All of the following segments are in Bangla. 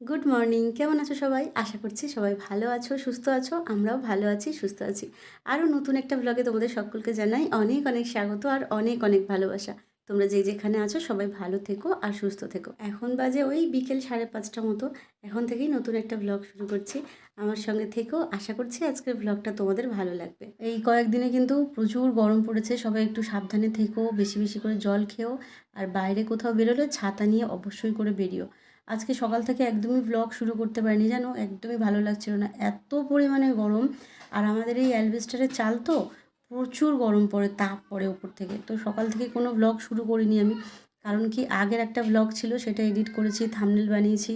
গুড মর্নিং কেমন আছো সবাই? আশা করছি সবাই ভালো আছো, সুস্থ আছো, আমরাও ভালো আছি, সুস্থ আছি। আরও নতুন একটা ব্লগে তোমাদের সকলকে জানাই অনেক অনেক স্বাগত আর অনেক অনেক ভালোবাসা। তোমরা যে যেখানে আছো সবাই ভালো থেকো আর সুস্থ থেকো। এখন বাজে ওই বিকেল সাড়ে পাঁচটা মতো। এখন থেকেই নতুন একটা ব্লগ শুরু করছি। আমার সঙ্গে থেকেও আশা করছি আজকের ব্লগটা তোমাদের ভালো লাগবে। এই কয়েকদিনে কিন্তু প্রচুর গরম পড়েছে। সবাই একটু সাবধানে থেকো, বেশি বেশি করে জল খেও। আর বাইরে কোথাও বেরোলে ছাতা নিয়ে অবশ্যই করে বেরিও। আজকে সকাল থেকে একদমই ব্লগ শুরু করতে পারিনি, জানো? একদমই ভালো লাগছিল না। এত পরিমাণে গরম। আর আমাদের এই অ্যালবেস্টারের চাল তো প্রচুর গরম পড়ে তাপ পড়ে ওপর থেকে। তো সকাল থেকে কোনো ব্লগ শুরু করিনি আমি। কারণ কি, আগের একটা ব্লগ ছিল, সেটা এডিট করেছি থামনেল বানিয়েছি।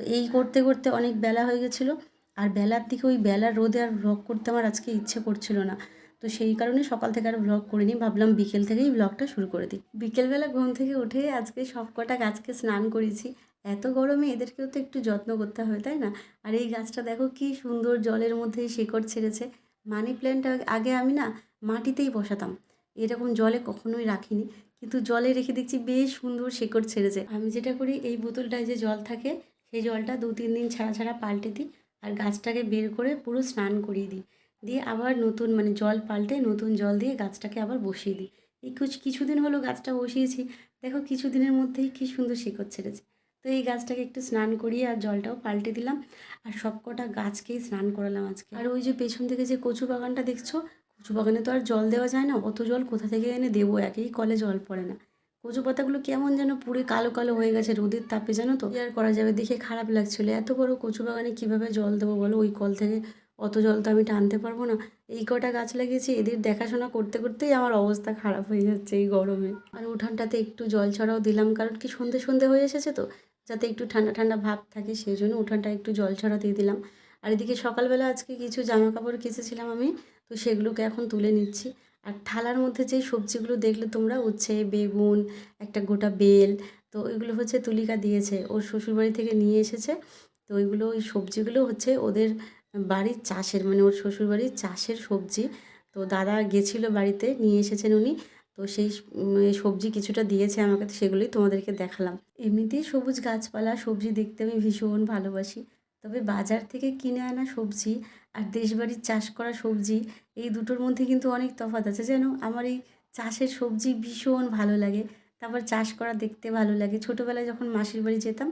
তো এই করতে করতে অনেক বেলা হয়ে গেছিল। আর বেলার দিকে ওই বেলার রোদে আর ব্লগ করতে আমার আজকে ইচ্ছে করছিল না। তো সেই কারণে সকাল থেকে আর ব্লগ করিনি। ভাবলাম বিকেল থেকেই ব্লগটা শুরু করে দিই। বিকেলবেলা ঘুম থেকে উঠে আজকে সব কটা গাছকে স্নান করেছি। এত গরমে এদেরকেও তো একটু যত্ন করতে হবে, তাই না? আর এই গাছটা দেখো কি সুন্দর জলের মধ্যে শিকড় ছেড়েছে। মানি প্ল্যান্টটা আগে আমি না মাটিতেই বসাতাম। এরকম জলে কখনোই রাখিনি। কিন্তু জলে রেখে দেখছি বেশ সুন্দর শিকড় ছেড়েছে। আমি যেটা করি, এই বোতলটায় যে জল থাকে, সেই জলটা দু তিন দিন ছাড়া ছাড়া পাল্টে দিই আর গাছটাকে বের করে পুরো স্নান করিয়ে দিই। দিয়ে আবার নতুন মানে জল পাল্টে নতুন জল দিয়ে গাছটাকে আবার বসিয়ে দিই। এই কিছু, কিছুদিন হলো গাছটা বসিয়েছি। দেখো কিছুদিনের মধ্যেই কী সুন্দর শিকড় ছেড়েছে। তো এই গাছটাকে একটু স্নান করিয়ে আর জলটাও পাল্টে দিলাম। আর সব কটা গাছকেই স্নান করালাম আজকে। আর ওই যে পেছন থেকে যে কচু বাগানটা দেখছ, কচু বাগানে তো আর জল দেওয়া যায় না, অত জল কোথা থেকে এনে দেবো? একই কলে জল পড়ে না। কচু পাতাগুলো কেমন যেন পুরো কালো কালো হয়ে গেছে রোদের তাপে, জানো তো? আর করা যাবে? দেখে খারাপ লাগছিল। এত বড় কচু বাগানে কীভাবে জল দেবো বলো? ওই কল থেকে অত জল তো আমি টানতে পারব না। এই কটা গাছ লাগিয়েছি, এদের দেখাশোনা করতে করতেই আমার অবস্থা খারাপ হয়ে যাচ্ছে এই গরমে। আর উঠানটাতে একটু জল ছড়াও দিলাম, কারণ কি সন্ধে সন্ধে হয়ে এসেছে তো? যাতে একটু ঠান্ডা ঠান্ডা ভাব থাকে, সেই জন্য উঠানটা একটু জল ছড়া দিয়ে দিলাম। আর এদিকে সকালবেলা আজকে কিছু জামা কাপড় কেচেছিলাম আমি, তো সেগুলোকে এখন তুলে নিচ্ছি। আর থালার মধ্যে যেই সবজিগুলো দেখলে তোমরা, উচ্ছে, বেগুন, একটা গোটা বেল, তো ওইগুলো হচ্ছে তুলিকা দিয়েছে। ওর শ্বশুরবাড়ি থেকে নিয়ে এসেছে, তো ওইগুলো ওই সবজিগুলো হচ্ছে ওদের বাড়ির চাষের মানে ওর শ্বশুরবাড়ির চাষের সবজি। তো দাদা গেছিল বাড়িতে, নিয়ে এসেছেন উনি। তো সেই সবজি কিছুটা দিয়েছে আমাকে, তো সেগুলোই তোমাদেরকে দেখালাম। এমনিতেই সবুজ গাছপালা, সবজি দেখতে আমি ভীষণ ভালোবাসি। তবে বাজার থেকে কিনে আনা সবজি আর দেশবাড়ির চাষ করা সবজি, এই দুটোর মধ্যে কিন্তু অনেক তফাৎ আছে। যেন আমার এই চাষের সবজি ভীষণ ভালো লাগে, তারপর চাষ করা দেখতে ভালো লাগে। ছোটোবেলায় যখন মাসির বাড়ি যেতাম,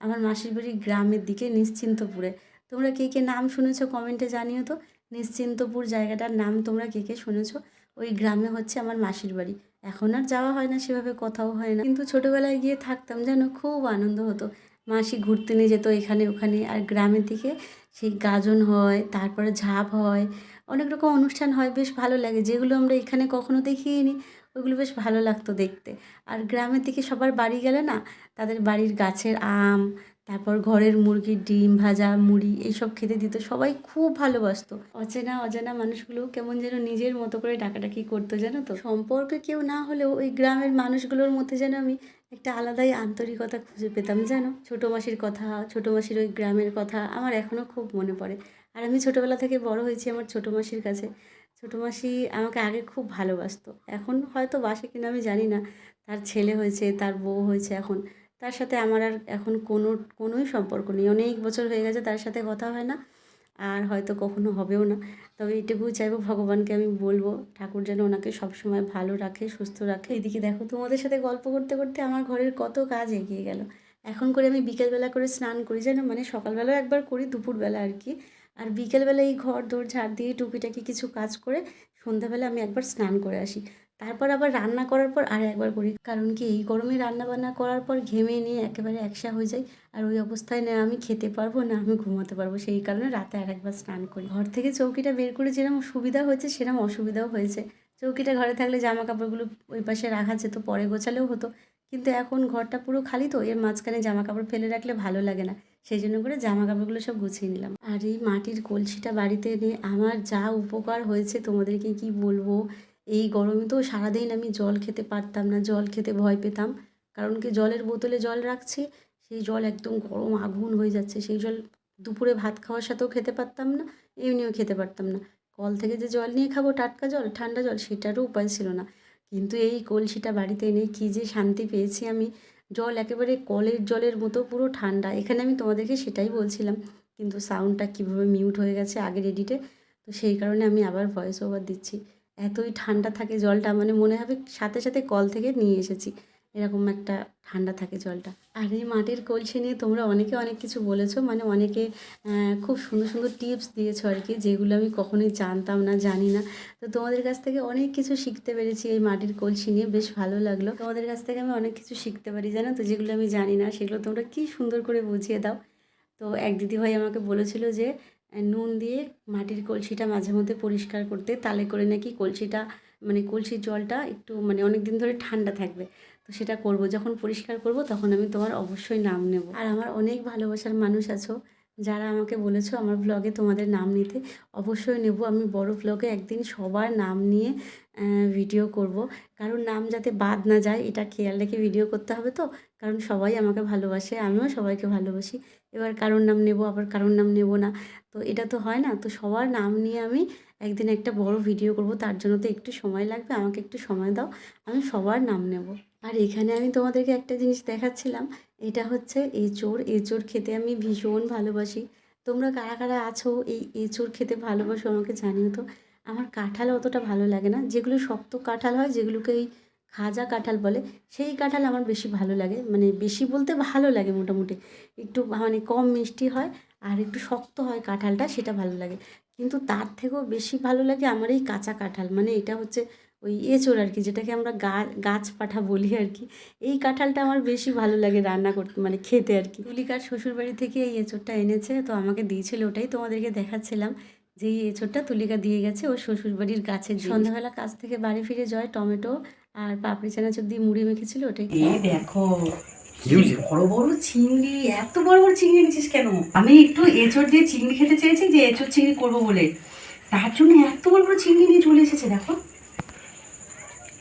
আমার মাসির বাড়ি গ্রামের দিকে নিশ্চিন্তপুরে। তোমরা কে কে নাম শুনেছো কমেন্টে জানিও তো। নিশ্চিন্তপুর জায়গাটার নাম তোমরা কে কে শুনেছো? ওই গ্রামে হচ্ছে আমার মাসির বাড়ি। এখন আর যাওয়া হয় না, সেভাবে কথাও হয় না। কিন্তু ছোটোবেলায় গিয়ে থাকতাম যেন খুব আনন্দ হতো। মাসি ঘুরতে নিয়ে যেত এখানে ওখানে, আর গ্রামের দিকে সেই গাজন হয়, তারপরে ঝাঁপ হয়, অনেক রকম অনুষ্ঠান হয়, বেশ ভালো লাগে। যেগুলো আমরা এখানে কখনো দেখিনি ওইগুলো বেশ ভালো লাগতো দেখতে। আর গ্রামের দিকে সবার বাড়ি গেলে না, তাদের বাড়ির গাছের আম তারপর ঘরের মুরগির ডিম ভাজা, মুড়ি এইসব খেতে দিত। সবাই খুব ভালোবাসতো। অচেনা, অজানা মানুষগুলো কেমন যেন নিজের মতো করে ডাকাডাকি করতো, জানো তো? সম্পর্কে কেউ না হলেও ওই গ্রামের মানুষগুলোর মধ্যে যেন আমি একটা আলাদাই আন্তরিকতা খুঁজে পেতাম, জানো? ছোটো মাসির কথা, ছোটো মাসির ওই গ্রামের কথা আমার এখনও খুব মনে পড়ে। আর আমি ছোটোবেলা থেকে বড় হয়েছি আমার ছোটো মাসির কাছে। ছোটো মাসি আমাকে আগে খুব ভালোবাসতো। এখন হয়তো বাসে কিনা আমি জানি না। তার ছেলে হয়েছে, তার বউ হয়েছে এখন। তার সাথে আমার আর এখন কোনো, কোনোই সম্পর্ক নেই। অনেক বছর হয়ে গেছে তার সাথে কথা হয় না, আর হয়তো কখনো হবেও না। তবে এটুকু চাইব ভগবানকে আমি বলব, ঠাকুর যেন ওনাকে সবসময় ভালো রাখে, সুস্থ রাখে। এদিকে দেখো, তোমাদের সাথে গল্প করতে করতে আমার ঘরের কত কাজ এগিয়ে গেল। এখন করে আমি বিকেলবেলা করে স্নান করি যেন মানে সকালবেলাও একবার করি, দুপুরবেলা আর কি। আর বিকেলবেলা এই ঘর দৌড় ঝাড় দিয়ে টুকিটাকি কিছু কাজ করে সন্ধ্যাবেলা আমি একবার স্নান করে আসি। তারপর আবার রান্না করার পর আর একবার করি। কারণ কি, এই গরমে রান্না বান্না করার পর ঘেমে নিয়ে একেবারে একসা হয়ে যায় আর ওই অবস্থায় না আমি খেতে পারব, না আমি ঘুমাতে পারব। সেই কারণে রাতে আর একবার স্নান করি। ঘর থেকে চৌকিটা বের করে যেরকম সুবিধা হয়েছে, সেরকম অসুবিধাও হয়েছে। চৌকিটা ঘরে থাকলে জামা কাপড়গুলো ওই পাশে রাখা যেত, পরে গোছালেও হতো। কিন্তু এখন ঘরটা পুরো খালি তো, এর মাঝখানে জামা কাপড় ফেলে রাখলে ভালো লাগে না। সেই জন্য করে জামা কাপড়গুলো সব গুছিয়ে নিলাম। আর এই মাটির কলসিটা বাড়িতে এনে আমার যা উপকার হয়েছে, তোমাদেরকে কি বলব? এই গরমে তো সারাদিন আমি জল খেতে পারতাম না, জল খেতে ভয় পেতাম। কারণ কি জলের বোতলে জল রাখছি, সেই জল একদম গরম আগুন হয়ে যাচ্ছে। সেই জল দুপুরে ভাত খাওয়ার সাথেও খেতে পারতাম না, এমনিও খেতে পারতাম না। কল থেকে যে জল নিয়ে খাব, টাটকা জল, ঠান্ডা জল, সেটারও উপায় ছিল না। কিন্তু এই কলসিটা বাড়িতে এনে কী যে শান্তি পেয়েছি আমি। জল একেবারে কলের জলের মতো পুরো ঠান্ডা। এখানে আমি তোমাদেরকে সেটাই বলছিলাম, কিন্তু সাউন্ডটা কীভাবে মিউট হয়ে গেছে আগের এডিটে তো সেই কারণে আমি আবার ভয়েস ওভার দিচ্ছি। এতই ঠান্ডা থাকে জলটা মানে মনে হবে সাথে সাথে কল থেকে নিয়ে এসেছি। এরকম একটা ঠান্ডা থাকে জলটা। আর এই মাটির কলসি নিয়ে তোমরা অনেকে অনেক কিছু বলেছ মানে অনেকে খুব সুন্দর সুন্দর টিপস দিয়েছ আর কি, যেগুলো আমি কখনোই জানতাম না, জানি না। তো তোমাদের কাছ থেকে অনেক কিছু শিখতে পেরেছি এই মাটির কলসি নিয়ে, বেশ ভালো লাগল। তোমাদের কাছ থেকে আমি অনেক কিছু শিখতে পারি, জানো তো, যেগুলো আমি জানি না, সেগুলো তোমরা কি সুন্দর করে বুঝিয়ে দাও। তো এক দিদিভাই আমাকে বলেছিল যে নুন দিয়ে মাটির কলসিটা মাঝে মধ্যে পরিষ্কার করতে, তালে করে নাকি কলসিটা মানে কলসির জলটা একটু মানে অনেক দিন ধরে ঠান্ডা থাকবে। তো সেটা করব, যখন পরিষ্কার করব তখন আমি তোমার অবশ্যই নাম নেব। আর আমার অনেক ভালোবাসার মানুষ আছো, যারা আমাকে বলেছ আমার ব্লগে তোমাদের নাম নিতে, অবশ্যই নেব। আমি বড় ব্লগে একদিন সবার নাম নিয়ে ভিডিও করব। কারণ নাম যাতে বাদ না যায়, এটা খেয়াল রেখে ভিডিও করতে হবে তো। কারণ সবাই আমাকে ভালোবাসে, আমিও সবাইকে ভালোবাসি। এবার কারোর নাম নেব, আবার কারোর নাম নেব না। তো এটা তো হয় না। তো সবার নাম নিয়ে আমি একদিন একটা বড় ভিডিও করব। তার জন্য তো একটু সময় লাগবে, আমাকে একটু সময় দাও। আমি সবার নাম নেব। আর এখানে আমি তোমাদেরকে একটা জিনিস দেখাচ্ছিলাম। এটা হচ্ছে এঁচোড়। এঁচোড় খেতে আমি ভীষণ ভালোবাসি। তোমরা কারা কারা আছো এই এঁচোড় খেতে ভালোবাসো আমাকে জানিও তো। আমার কাঁঠাল অতটা ভালো লাগে না। যেগুলো শক্ত কাঁঠাল হয়, যেগুলোকে এই খাজা কাঁঠাল বলে, সেই কাঁঠাল আমার বেশি ভালো লাগে। মানে বেশি বলতে ভালো লাগে মোটামুটি। একটু মানে কম মিষ্টি হয় আর একটু শক্ত হয় কাঁঠালটা, সেটা ভালো লাগে। কিন্তু তার থেকেও বেশি ভালো লাগে আমার এই কাঁচা কাঁঠাল। মানে এটা হচ্ছে ওই এঁচোড় আর কি, যেটাকে আমরা গা, গাছ পাঠা বলি আর কি। এই কাঁঠালটা আমার বেশি ভালো লাগে রান্না করতে মানে খেতে আর কি। তুলিকার শ্বশুরবাড়ি থেকে এই এঁচোড়টা এনেছে, তো আমাকে দিয়েছিল ওটাই। তোমাদেরকে দেখাচ্ছিলাম। যে এই এঁচোড়টা তুলিকা দিয়ে গেছে ওর শ্বশুরবাড়ির গাছের সন্ধ্যাবেলা কাছ থেকে বাড়ি ফিরে যায় টমেটো আর পাপড়ি চানাচুর দিয়ে মুড়ি মেখেছিল ওটাই। এই দেখো? বড় বড় চিংড়ি এত বড় বড় চিংড়ি এনেছিস কেন? আমি একটু এঁচড় দিয়ে চিংড়ি খেতে চেয়েছি যে এঁচড় চিংড়ি করব বলে। তার জন্য এত বড় বড় চিংড়ি নিয়ে চলে এসেছে দেখো।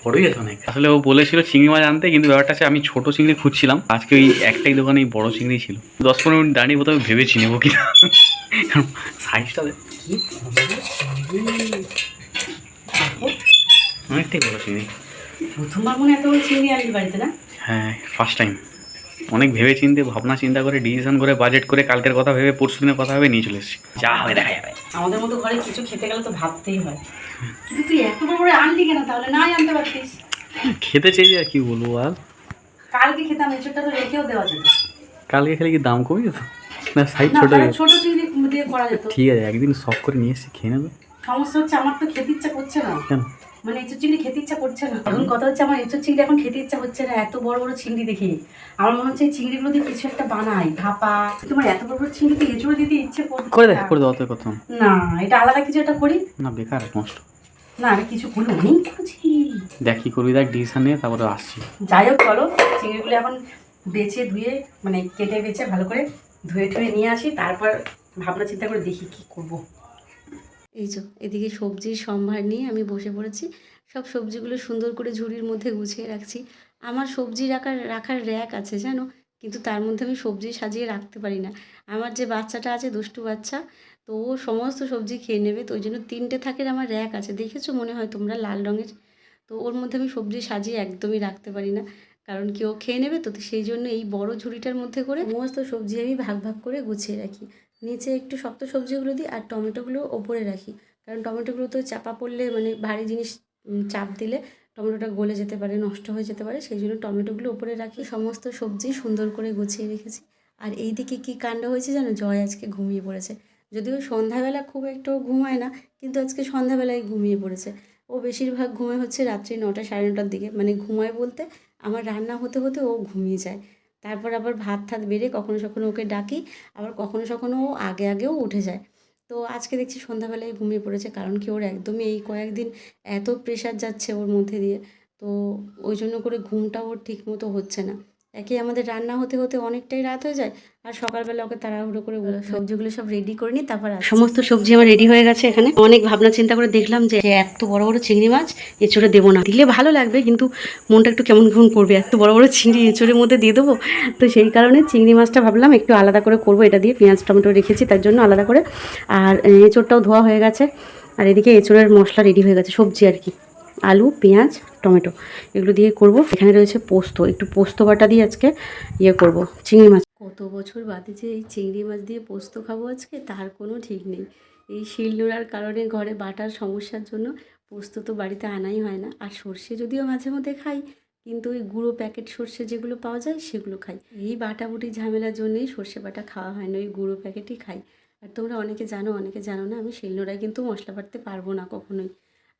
বড়ই আছে অনেক। আসলে ও বলেছিল চিংড়ি মাছ আনতে কিন্তু ব্যাপারটা আছে আমি ছোট চিংড়ি খুঁজছিলাম আজকে ওই একটাই দোকানে বড় চিংড়ি ছিল। দশ পনেরো মিনিট দাঁড়িয়ে প্রথমে ভেবেছি নেব কি কারণ সাইজটা অনেকটাই বড় চিংড়ি প্রথমবার মনে এত বড় চিংড়ি আনলি বাড়িতে না? হ্যাঁ ফার্স্ট টাইম অনেক ভেবে চিন্তে ভাবনা চিন্তা করে ডিসিশন করে বাজেট করে কালকের কথা ভেবে পরশু দিনের কথা ভেবে নিয়ে চলে এসেছি। যা হবে দেখা যাবে। আমাদের মতো ঘরে কিছু খেতে গেলে তো ভাবতেই হয়। কিন্তু তুই এত বড় বড় আনলি কেন? তাহলে নাই আনতে পারতিস। খেতে চেয়েছি আর কি বলব আর কালকে খেতাম তো রেখেও দেওয়া যেত। কালকে খেলে কি দাম কমে যেত? না সাইজ ছোট গেছে। ছোট চিংড়ি দিয়ে করা যেত। ঠিক আছে একদিন শখ করে নিয়ে এসেছি খেয়ে নেবে। সমস্যা হচ্ছে আমার তো খেতে ইচ্ছা করছে না। কেন? মানে এঁচোর চিংড়ি খেতে ইচ্ছা করছে না। এখন কথা হচ্ছে আমার এঁচোর চিংড়ি এখন খেতে ইচ্ছা হচ্ছে না এত বড় বড় চিংড়ি দেখে। আমার মনে হচ্ছে এই চিংড়িগুলো দিয়ে কিছু একটা বানাই ভাপা। তোমার এত বড় বড় চিংড়িতে এঁচড় দিতে ইচ্ছে করছে করে দেখ। করে দেওয়া তো কত না এটা আলাদা কিছু একটা করি। না বেকার নষ্ট। না আরে কিছু করি অনেক করছি। দেখ কি করবি দেখ ডিসিশন নিয়ে তারপরে আসছি। যাই হোক চলো চিংড়িগুলো এখন বেছে ধুয়ে মানে কেটে বেছে ভালো করে ধুয়ে টুয়ে নিয়ে আসি তারপর ভাবনা চিন্তা করে দেখি কি করব। এই যে, এদিকে সবজির সম্ভার নিয়ে আমি বসে পড়েছি। সব সবজিগুলো সুন্দর করে ঝুড়ির মধ্যে গুছিয়ে রাখছি। আমার সবজি রাখার রাখার র্যাক আছে জানো? কিন্তু তার মধ্যে আমি সবজি সাজিয়ে রাখতে পারি না। আমার যে বাচ্চাটা আছে, দুষ্টু বাচ্চা, তো ও সমস্ত সবজি খেয়ে নেবে। তো ওই জন্য তিনটে থাকের আমার র্যাক আছে। দেখেছ মনে হয় তোমরা লাল রঙের? তো ওর মধ্যে আমি সবজি সাজিয়ে একদমই রাখতে পারি না। কারণ কেউ খেয়ে নেবে? তো সেই জন্য এই বড় ঝুড়িটার মধ্যে করে সমস্ত সবজি আমি ভাগ ভাগ করে গুছিয়ে রাখি। নিচে একটু শক্ত সবজিগুলো দিই আর টমেটোগুলো ওপরে রাখি। কারণ টমেটোগুলো তো চাপা পড়লে মানে ভারী জিনিস চাপ দিলে টমেটোটা গলে যেতে পারে, নষ্ট হয়ে যেতে পারে। সেই জন্য টমেটোগুলো ওপরে রাখি। সমস্ত সবজি সুন্দর করে গুছিয়ে রেখেছি। আর এই দিকে কী কাণ্ড হয়েছে জানো? জয় আজকে ঘুমিয়ে পড়েছে। যদিও সন্ধ্যাবেলা খুব একটু ঘুমায় না, কিন্তু আজকে সন্ধ্যাবেলায় ঘুমিয়ে পড়েছে। ও বেশিরভাগ ঘুমায় হচ্ছে রাত্রি নটা সাড়ে নটার দিকে। মানে ঘুমায় বলতে আমার রান্না হতে হতে ও ঘুমিয়ে যায়। তারপর আবার ভাত ঠাত বেড়ে কখনো সখনো ওকে ডাকি, আবার কখনো সখনো ও আগে আগেও উঠে যায়। তো আজকে দেখছি সন্ধ্যাবেলায় ঘুমিয়ে পড়েছে কারণ কি ওর একদমই এই কয়েকদিন এত প্রেশার যাচ্ছে ওর মধ্যে দিয়ে। তো ওই জন্য করে ঘুমটা ওর ঠিক মতো হচ্ছে না। একে আমাদের রান্না হতে হতে অনেকটাই রাত হয়ে যায় আর সকালবেলা ওকে তাড়াহুড়ো করে সবজিগুলো সব রেডি করে নিই তারপর। সমস্ত সবজি আমার রেডি হয়ে গেছে এখানে। অনেক ভাবনা চিন্তা করে দেখলাম যে এত বড় বড় চিংড়ি মাছ এঁচড়ে দেবো না। দিলে ভালো লাগবে কিন্তু মনটা একটু কেমন কেমন করবে? এত বড় বড় চিংড়ি এঁচড়ের মধ্যে দিয়ে দেবো? তো সেই কারণে চিংড়ি মাছটা ভাবলাম একটু আলাদা করে করব। এটা দিয়ে পেঁয়াজ টমেটো রেখেছি তার জন্য আলাদা করে। আর এঁচড়টাও ধোয়া হয়ে গেছে। আর এদিকে এঁচড়ের মশলা রেডি হয়ে গেছে সবজি আর কি। আলু, পেঁয়াজ, টমেটো এগুলো দিয়ে করব। এখানে রয়েছে পোস্ত, একটু পোস্ত বাটা দিয়ে আজকে ইয়ে করব, চিংড়ি মাছ। কত বছর বাদে যে এই চিংড়ি মাছ দিয়ে পোস্ত খাব আজকে, তার কোনো ঠিক নেই। এই শিলনোড়ার কারণে ঘরে বাটার সমস্যার জন্য পোস্ত তো বাড়িতে আনাই হয় না। আর সর্ষে যদিও মাঝে মধ্যে খাই, কিন্তু ওই গুঁড়ো প্যাকেট সর্ষে যেগুলো পাওয়া যায়, সেগুলো খাই। এই বাটাবুটি ঝামেলার জন্যই সর্ষে বাটা খাওয়া হয় না, ওই গুঁড়ো প্যাকেটই খাই। আর তোমরা অনেকে জানো অনেকে জানো না, আমি শিলনোড়ায় কিন্তু মশলা বাটতে পারব না কখনোই।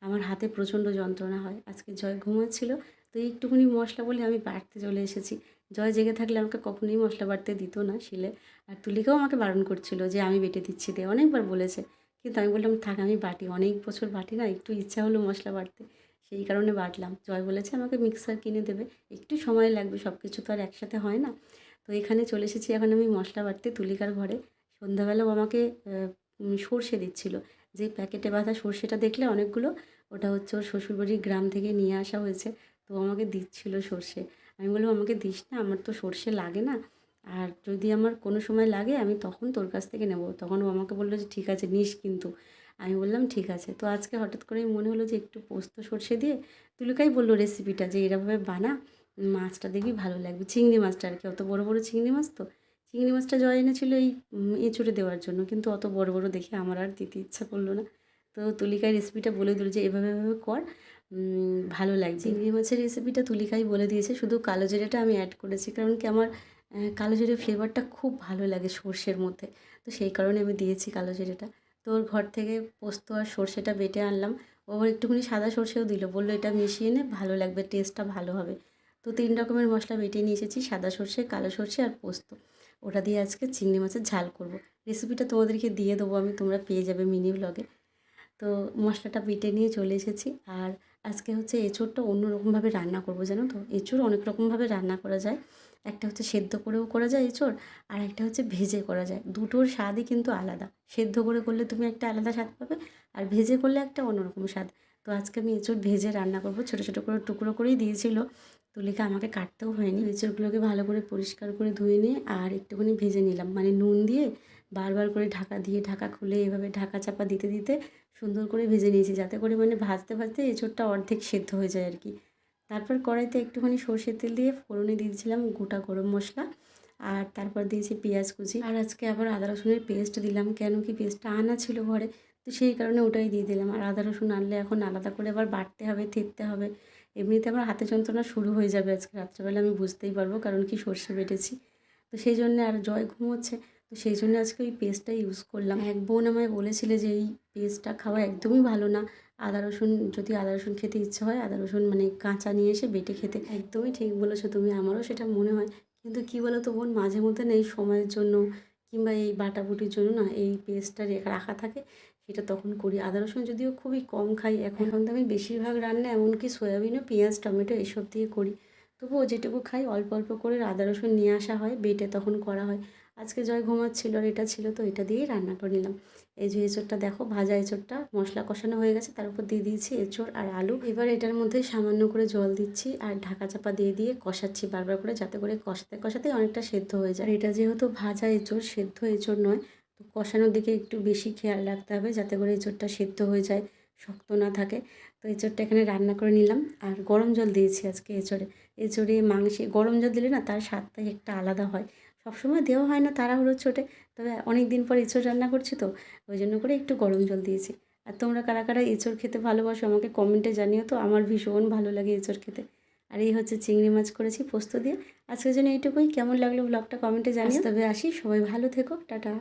আমার হাতে প্রচণ্ড যন্ত্রণা হয়। আজকে জয় ঘুমাচ্ছিল, তো একটুখানি মশলা বলে আমি বাড়তে চলে এসেছি। জয় জেগে থাকলে আমাকে কখনোই মশলা বাড়তে দিত না শিলে। আর তুলিকাও আমাকে বারণ করছিল যে আমি বেটে দিচ্ছি দে, অনেকবার বলেছে। কিন্তু আমি বললাম, থাক, আমি বাটি, অনেক বছর বাটি না, একটু ইচ্ছা হলো মশলা বাড়তে। সেই কারণে বাটলাম। জয় বলেছে, আমাকে মিক্সার কিনে দেবে, একটু সময় লাগবে সব কিছু তো আর একসাথে হয় না। তো এখানে চলে এসেছি, এখন আমি মশলা বাটতে তুলিকার ঘরে। সন্ধ্যাবেলাও আমাকে সর্ষে দিচ্ছিল। যে প্যাকেটে বাঁধা সর্ষেটা দেখলে অনেকগুলো, ওটা হচ্ছে ওর শ্বশুরবাড়ির গ্রাম থেকে নিয়ে আসা হয়েছে। তো আমাকে দিচ্ছিল সর্ষে। আমি বললাম, আমাকে দিস না, আমার তো সর্ষে লাগে না। আর যদি আমার কোনো সময় লাগে, আমি তখন তোর কাছ থেকে নেব। তখন ও আমাকে বলল যে, ঠিক আছে, নিস কিন্তু। আমি বললাম, ঠিক আছে। তো আজকে হঠাৎ করেই মনে হলো যে, একটু পোস্ত সর্ষে দিয়ে তুলিকাই বলল রেসিপিটা যে, এরকমভাবে বানা, মাছটা দেখবি ভালো লাগবে। চিংড়ি মাছটা আর কি, অত বড় বড় চিংড়ি মাছ তো। চিংড়ি মাছটা জয় এনেছিল এই এঁচুড়ে দেওয়ার জন্য। কিন্তু অত বড় বড় দেখে আমার আর দিতে ইচ্ছা করল না। তো তুলিকায় রেসিপিটা বলে দিল যে, এভাবে এভাবে কর ভালো লাগছে চিংড়ি মাছের রেসিপিটা তুলিকাই বলে দিয়েছে। শুধু কালো জিরেটা আমি অ্যাড করেছি, কারণ কি আমার কালো জিরে ফ্লেভারটা খুব ভালো লাগে সর্ষের মধ্যে। তো সেই কারণে আমি দিয়েছি কালো জিরেটা। তো ওর ঘর থেকে পোস্ত আর সর্ষেটা বেটে আনলাম। ও আবার একটুখানি সাদা সর্ষেও দিল। বলল, এটা মিশিয়ে নে, ভালো লাগবে টেস্টটা ভালো হবে। তো তিন রকমের মশলা বেটে নিয়ে এসেছি, সাদা সর্ষে, কালো সর্ষে আর পোস্ত। ওটা দিয়ে আজকে চিংড়ি মাছের ঝাল করব। রেসিপিটা তোমাদেরকে দিয়ে দেবো, আমি তোমরা পেয়ে যাবে মিনি ব্লগে তো মশলাটা বেটে নিয়ে চলে এসেছি। আর আজকে হচ্ছে এঁচোড়টা অন্যরকমভাবে রান্না করব, জানো তো? এঁচোড় অনেক রকমভাবে রান্না করা যায়। একটা হচ্ছে সেদ্ধ করেও করা যায় এঁচোড়, আর একটা হচ্ছে ভেজে করা যায়। দুটোর স্বাদই কিন্তু আলাদা। সেদ্ধ করে করলে তুমি একটা আলাদা স্বাদ পাবে, আর ভেজে করলে একটা অন্যরকম স্বাদ। তো আজকে আমি এঁচোড় ভেজে রান্না করব। ছোটো ছোটো করে টুকরো করেই দিয়েছিল। তুলিকা আমাকে কাটতেও হয়নি। এঁচোড়গুলোকে ভালো করে পরিষ্কার করে ধুয়ে নিয়ে আর একটুখানি ভেজে নিলাম। মানে নুন দিয়ে বারবার করে ঢাকা দিয়ে, ঢাকা খুলে এভাবে ঢাকা চাপা দিতে দিতে সুন্দর করে ভেজে নিয়েছি। যাতে করে মানে ভাজতে ভাজতে এঁচোড়টা অর্ধেক সেদ্ধ হয়ে যায় আর কি। তারপর কড়াইতে একটুখানি সর্ষের তেল দিয়ে ফোড়নে দিয়ে দিয়েছিলাম গোটা গরম মশলা আর তারপর দিয়েছি পেঁয়াজ কুচি। আর আজকে আবার আদা রসুনের পেস্ট দিলাম, কেন কি পেস্টটা আনা ছিল ঘরে, তো সেই কারণে ওটাই দিয়ে দিলাম। আর আদা রসুন আনলে এখন আলাদা করে আবার বাটতে হবে, থেততে হবে। এমনিতে আমার হাতে যন্ত্রণা শুরু হয়ে যাবে আজকে রাত্রেবেলা আমি বুঝতেই পারব কারণ কি সর্ষে বেটেছি। তো সেই জন্য আর জয় ঘুমোচ্ছে। তো সেই জন্য আজকে ওই পেস্টটা ইউজ করলাম। এক বোন আমায় বলেছিলে যে এই পেস্টটা খাওয়া একদমই ভালো না। আদা রসুন যদি আদা রসুন খেতে ইচ্ছে হয় আদা রসুন মানে কাঁচা নিয়ে এসে বেটে খেতে। একদমই ঠিক বলেছ তুমি আমারও সেটা মনে হয়। কিন্তু কী বলো তো বোন মাঝে মধ্যে না এই সময়ের জন্য কিংবা এই বাটাবুটির জন্য না এই পেস্টটা রেখা রাখা থাকে। সেটা তখন করি। আদা রসুন যদিও খুবই কম খাই এখন এখন তো আমি বেশিরভাগ রান্না এমনকি সয়াবিনও পেঁয়াজ টমেটো এসব দিয়ে করি। তবুও যেটুকু খাই অল্প অল্প করে আদা রসুন নিয়ে আসা হয় বেটে তখন করা হয়। আজকে জয় ঘুমাচ্ছিল আর এটা ছিল তো এটা দিয়েই রান্না করে নিলাম। এই যে এঁচোড়টা দেখো ভাজা এঁচোড়টা মশলা কষানো হয়ে গেছে তার উপর দিয়ে দিয়েছি এঁচোড় আর আলু। এবার এটার মধ্যে সামান্য করে জল দিচ্ছি আর ঢাকা চাপা দিয়ে দিয়ে কষাচ্ছি বারবার করে যাতে করে কষাতে কষাতে অনেকটা সেদ্ধ হয়ে যায়। এটা যেহেতু ভাজা এঁচোড় সেদ্ধ এঁচোড় নয় কষানোর দিকে একটু বেশি খেয়াল রাখতে হবে যাতে করে এঁচোড়টা সেদ্ধ হয়ে যায়, শক্ত না থাকে। তো এঁচোড়টা এখানে রান্না করে নিলাম। আর গরম জল দিয়েছি আজকে এঁচোড়ে। এঁচোড়ে মাংসে গরম জল দিলে না তার স্বাদটাই একটা আলাদা হয়। সবসময় দেওয়া হয় না তাড়াহুড়ো ছোটে, তবে অনেক দিন পর এঁচোড় রান্না করছি তো, ওই জন্য করে একটু গরম জল দিয়েছি। আর তোমরা কারা কারা এঁচোড় খেতে ভালোবাসো আমাকে কমেন্টে জানিও তো, আমার ভীষণ ভালো লাগে এঁচোড় খেতে। আর এই হচ্ছে চিংড়ি মাছ করেছি পোস্ত দিয়ে। আজকের জন্য এইটুকুই। কেমন লাগল ব্লগটা কমেন্টে জানিও। তবে আসি। সবাই ভালো থেকো। টাটা।